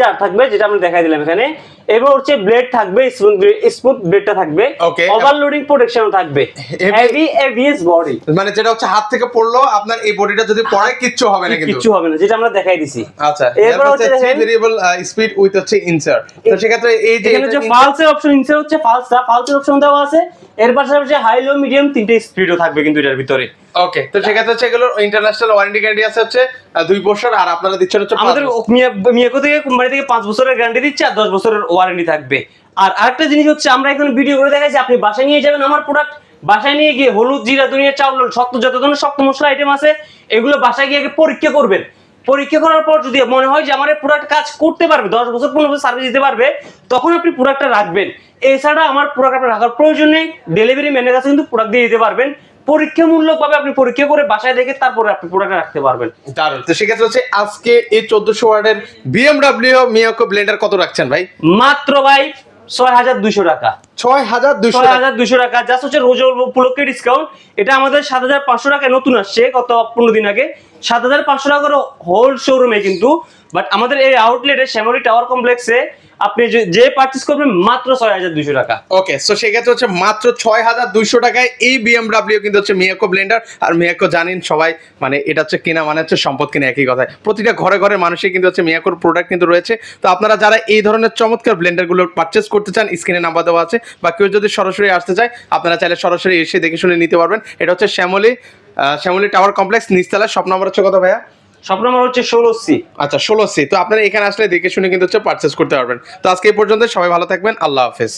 Jar থাকবে যেটা আমরা দেখাই দিলাম এখানে এবার হচ্ছে ব্লেড থাকবে স্মুথ ব্লেডটা থাকবে ওভারলোডিং প্রোটেকশন থাকবে হেভি এভিএস বডি মানে যেটা হচ্ছে হাত থেকে পড়ল আপনার এই বডিটা যদি পড়ে কিচ্ছু হবে না কিন্তু। কিচ্ছু হবে না যেটা আমরা দেখাই দিছি। আচ্ছা এরপর হচ্ছে ভেরিয়েবল স্পিড উইথ হচ্ছে ইনসার তো সেক্ষেত্রে এই যে এখানে যে এটা ফালসের অপশন ইনসের হচ্ছে ফালসটা ফালসের অপশন দেওয়া আছে। এর পাশাপাশি হাই লো মিডিয়াম তিনটে স্পিডও থাকবে কিন্তু এটার ভিতরে। ওকে তো সেক্ষেত্রে হচ্ছে এগুলোর ইন্টারন্যাশনাল ওয়ারেন্টি গ্যারান্টি আছে হচ্ছে দুই বছর আর আপনারা দিচ্ছেন হচ্ছে আমাদের মিয়াকো থেকে কোম্পানি থেকে পাঁচ বছরের গ্যারান্টি দিচ্ছে আর দশ বছরের ওয়ারেন্টি থাকবে। আর আরেকটা জিনিস হচ্ছে আমরা এখানে ভিডিও করে দেখাচ্ছি আপনি বাসায় নিয়ে যাবেন আমার প্রোডাক্ট বাসায় নিয়ে গিয়ে হলুদ জিরা দুনিয়া চাউল শক্ত যত ধরনের শক্ত মশলা আইটেম আছে এগুলো বাসায় গিয়ে আগে পরীক্ষা করবেন। পরীক্ষা করার পর যদি মনে হয় যে আমার এই প্রোডাক্ট কাজ করতে পারবে দশ বছর পনেরো বছর সার্ভিস দিতে পারবে তখন আপনি প্রোডাক্টটা রাখবেন। এছাড়া আমার প্রোডাক্ট আপনার রাখার প্রয়োজন নেই ডেলিভারি ম্যানের কাছে কিন্তু প্রোডাক্ট দিয়ে দিতে পারবেন। পরীক্ষামূলক ভাবে আপনি পরীক্ষা করে বাসায় দেখে তারপরে আপনি প্রোডাক্ট রাখতে পারবেন। দারুণ। তো সেক্ষেত্রে হচ্ছে আজকে এই চোদ্দশো ওয়ার্ডের বিএমডাব্লিউ মিয়াকো ব্লেন্ডার কত রাখছেন ভাই? মাত্র ভাই ছয় হাজার দুইশো টাকা। ছয় হাজার দুইশো টাকা। জাস্ট হচ্ছে রোজ উপলক্ষে ডিসকাউন্ট এটা আমাদের সাত হাজার পাঁচশো টাকায় নতুন আসছে গত পনেরো দিন আগে। সাত হাজার পাঁচশো টাকা করে হোল শোরুমে কিন্তু। বাট আমাদের এই আউটলেটে শ্যামলি টাওয়ার কমপ্লেক্সে আপনি যে- পার্চেস করবেন মাত্র ছয় হাজার দুইশো টাকা। ওকে সো সেক্ষেত্রে হচ্ছে মাত্র ছয় হাজার দুইশো টাকায় এই বিএমডাব্লিউ কিন্তু হচ্ছে মিয়াকো ব্লেন্ডার আর মিয়াকো জানেন সবাই মানে এটা হচ্ছে কিনা মানে হচ্ছে সম্পদ কিনা একই কথায়। প্রতিটা ঘরে ঘরে মানুষের কিন্তু হচ্ছে মিয়াকোর প্রোডাক্ট কিন্তু রয়েছে। তো আপনারা যারা এই ধরনের চমৎকার ব্লেন্ডারগুলো পারচেস করতে চান স্ক্রিনে নাম্বার দেওয়া আছে। বা কেউ যদি সরাসরি আসতে চায় আপনারা চাইলে সরাসরি এসে দেখে শুনে নিতে পারবেন। এটা হচ্ছে শ্যামলি শ্যামলি টাওয়ার কমপ্লেক্স নিচতলা সব নম্বর হচ্ছে কত ভাইয়া? সব নম্বর হচ্ছে ষোলো সি। আচ্ছা ষোলো সি। তো আপনারা এখানে আসলে দেখে শুনে কিন্তু হচ্ছে পারচেস করতে পারবেন। তো আজকে এই পর্যন্ত সবাই ভালো থাকবেন। আল্লাহ হাফেজ।